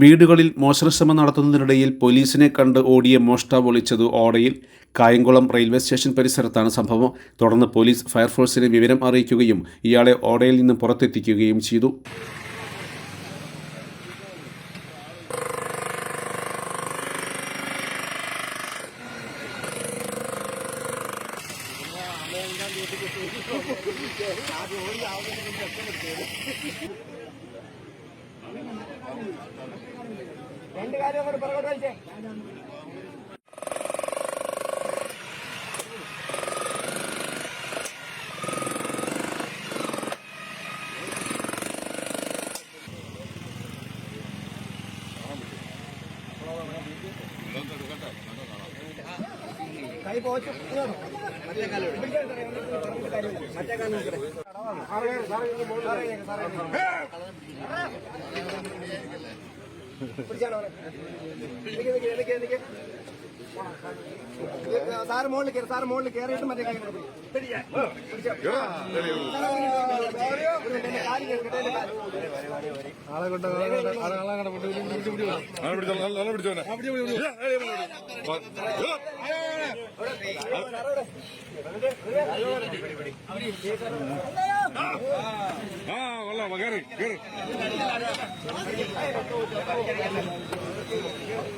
വീടുകളിൽ മോഷണശ്രമം നടത്തുന്നതിനിടയിൽ പോലീസിനെ കണ്ട് ഓടിയ മോഷ്ടാവ് ഒളിച്ചത് ഓടയിൽ കായംകുളം റെയിൽവേ സ്റ്റേഷൻ പരിസരത്താണ് സംഭവം. തുടർന്ന് പോലീസ് ഫയർഫോഴ്സിനെ വിവരം അറിയിക്കുകയും ഇയാളെ ഓടയിൽ നിന്ന് പുറത്തെത്തിക്കുകയും ചെയ്തു. రెండు గాలి ఒకటి పొరగొట్టాల్సే కలిపి వచ్చి మధ్యకాలం మధ్యకాలం നിക്ക് നിക്ക് നിക്ക് സാറ് മുകളിൽ കയറി സാറ് മുകളിൽ കയറിയിട്ട് മറ്റേ കൈ കൊണ്ട് പിടി. പിടിച്ചോ. ഒരു മിനിറ്റ്, എന്റെ കാല് കേൾക്കട്ടെ, എന്റെ കാല്. ആളെ കൊണ്ട് ആളെ കൊണ്ട് ആളെ കൊണ്ട് പിടി പിടി പിടി ആളെ പിടിച്ചോ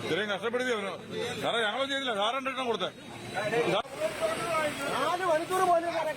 ഇത്രയും കഷ്ടപ്പെടുത്തി അവന് സാറേ ഞങ്ങളും ചെയ്തില്ല സാറ് രണ്ടെണ്ണം കൊടുത്തേ നാല് മണിക്കൂർ പോലും സാറേ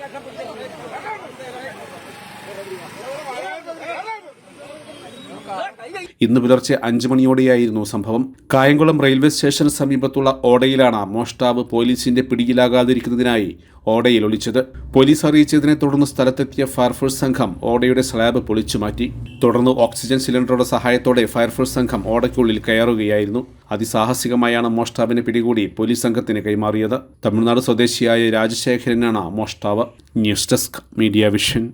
ഇന്ന് പുലർച്ചെ അഞ്ചു മണിയോടെയായിരുന്നു സംഭവം. കായംകുളം റെയിൽവേ സ്റ്റേഷന് സമീപത്തുള്ള ഓടയിലാണ് മോഷ്ടാവ് പോലീസിന്റെ പിടിയിലാകാതിരിക്കുന്നതിനായി ഓടയിൽ ഒളിച്ചത്. പോലീസ് അറിയിച്ചതിനെ തുടർന്ന് സ്ഥലത്തെത്തിയ ഫയർഫോഴ്സ് സംഘം ഓടയുടെ സ്ലാബ് പൊളിച്ചു മാറ്റി. തുടർന്ന് ഓക്സിജൻ സിലിണ്ടറുടെ സഹായത്തോടെ ഫയർഫോഴ്സ് സംഘം ഓടയ്ക്കുള്ളിൽ കയറുകയായിരുന്നു. അതിസാഹസികമായാണ് മോഷ്ടാവിനെ പിടികൂടി പോലീസ് സംഘത്തിന് കൈമാറിയത്. തമിഴ്നാട് സ്വദേശിയായ രാജശേഖരനാണ് മോഷ്ടാവ്. News desk media vision.